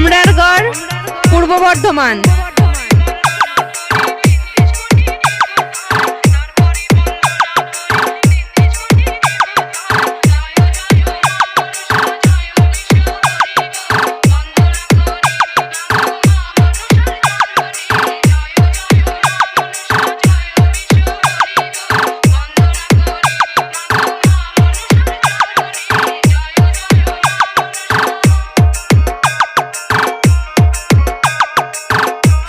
Amrargarh Purba Bardhaman.